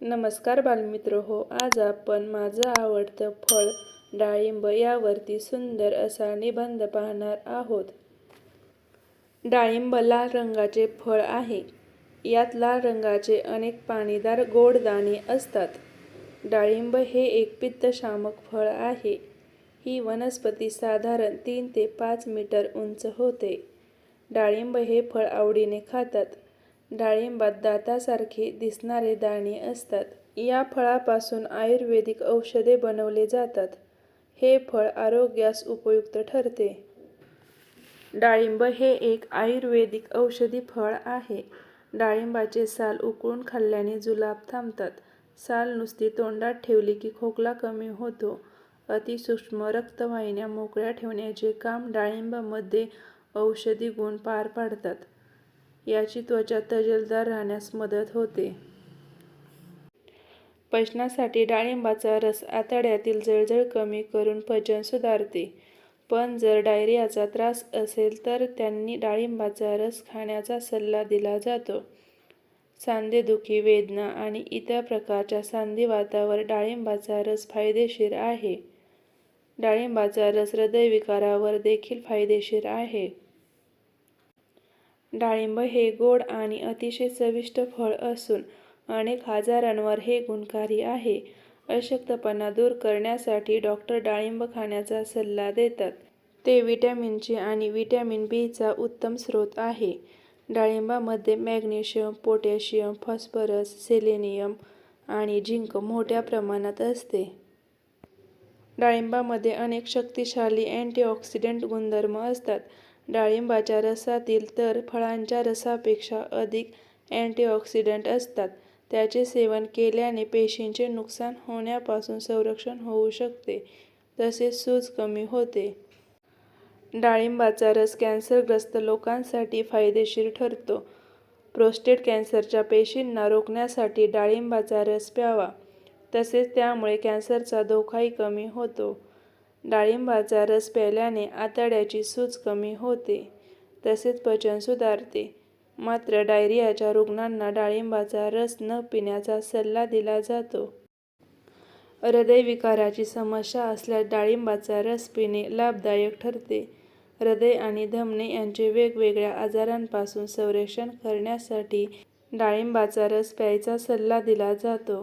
नमस्कार बालमित्र हो आज आपण माझं आवडतं फळ डाळिंब यावरती सुंदर असा निबंध पाहणार आहोत. डाळिंब लाल रंगाचे फळ आहे. यात लाल रंगाचे अनेक पाणीदार गोड दाणे असतात. डाळिंब हे एक पित्तशामक फळ आहे. ही वनस्पती साधारण तीन ते पाच मीटर उंच होते. डाळिंब हे फळ आवडीने खातात. डाळिंबात दातासारखे दिसणारे दाणे असतात. या फळापासून आयुर्वेदिक औषधे बनवले जातात. हे फळ आरोग्यास उपयुक्त ठरते. डाळिंब हे एक आयुर्वेदिक औषधी फळ आहे. डाळिंबाचे साल उकळून खाल्ल्याने जुलाब थांबतात. साल नुसती तोंडात ठेवली की खोकला कमी होतो. अतिसूक्ष्म रक्तवाहिन्या मोकळ्या ठेवण्याचे काम डाळिंबामध्ये औषधी गुण पार पाडतात. याची त्वचा तजेलदार राहण्यास मदत होते. पचनासाठी डाळिंबाचा रस आतड्यातील जळजळ कमी करून पचन सुधारते. पण जर डायरियाचा त्रास असेल तर त्यांनी डाळिंबाचा रस खाण्याचा सल्ला दिला जातो. सांधेदुखी वेदना आणि इतर प्रकारच्या सांधिवातावर डाळिंबाचा रस फायदेशीर आहे. डाळिंबाचा रस हृदयविकारावर देखील फायदेशीर आहे. डाळिंब हे गोड आणि अतिशय चविष्ट फळ असून अनेक आजारांवर हे गुणकारी आहे. अशक्तपणा दूर करण्यासाठी डॉक्टर डाळिंब खाण्याचा सल्ला देतात. ते विटॅमिनचे आणि व्हिटॅमिन बीचा उत्तम स्रोत आहे. डाळिंबामध्ये मॅग्नेशियम पोटॅशियम फॉस्फरस सेलेनियम आणि झिंक मोठ्या प्रमाणात असते. डाळिंबामध्ये अनेक शक्तिशाली अँटीऑक्सिडंट गुणधर्म असतात. डाळिंबाच्या रसातील तर फळांच्या रसापेक्षा अधिक अँटीऑक्सिडंट असतात. त्याचे सेवन केल्याने पेशींचे नुकसान होण्यापासून संरक्षण होऊ शकते तसेच सूज कमी होते. डाळिंबाचा रस कॅन्सरग्रस्त लोकांसाठी फायदेशीर ठरतो. प्रोस्टेट कॅन्सरच्या पेशींना रोखण्यासाठी डाळिंबाचा रस प्यावा तसेच त्यामुळे कॅन्सरचा धोकाही कमी होतो. डाळिंबाचा रस प्यायल्याने आतड्याची सूज कमी होते. तसेच पचन सुधारते. मात्र डायरियाच्या रुग्णांना डाळिंबाचा रस न पिण्याचा सल्ला दिला जातो. हृदयविकाराची समस्या असल्यास डाळिंबाचा रस पिणे लाभदायक ठरते. हृदय आणि धमने यांचे वेगवेगळ्या आजारांपासून संरक्षण करण्यासाठी डाळिंबाचा रस प्यायचा सल्ला दिला जातो.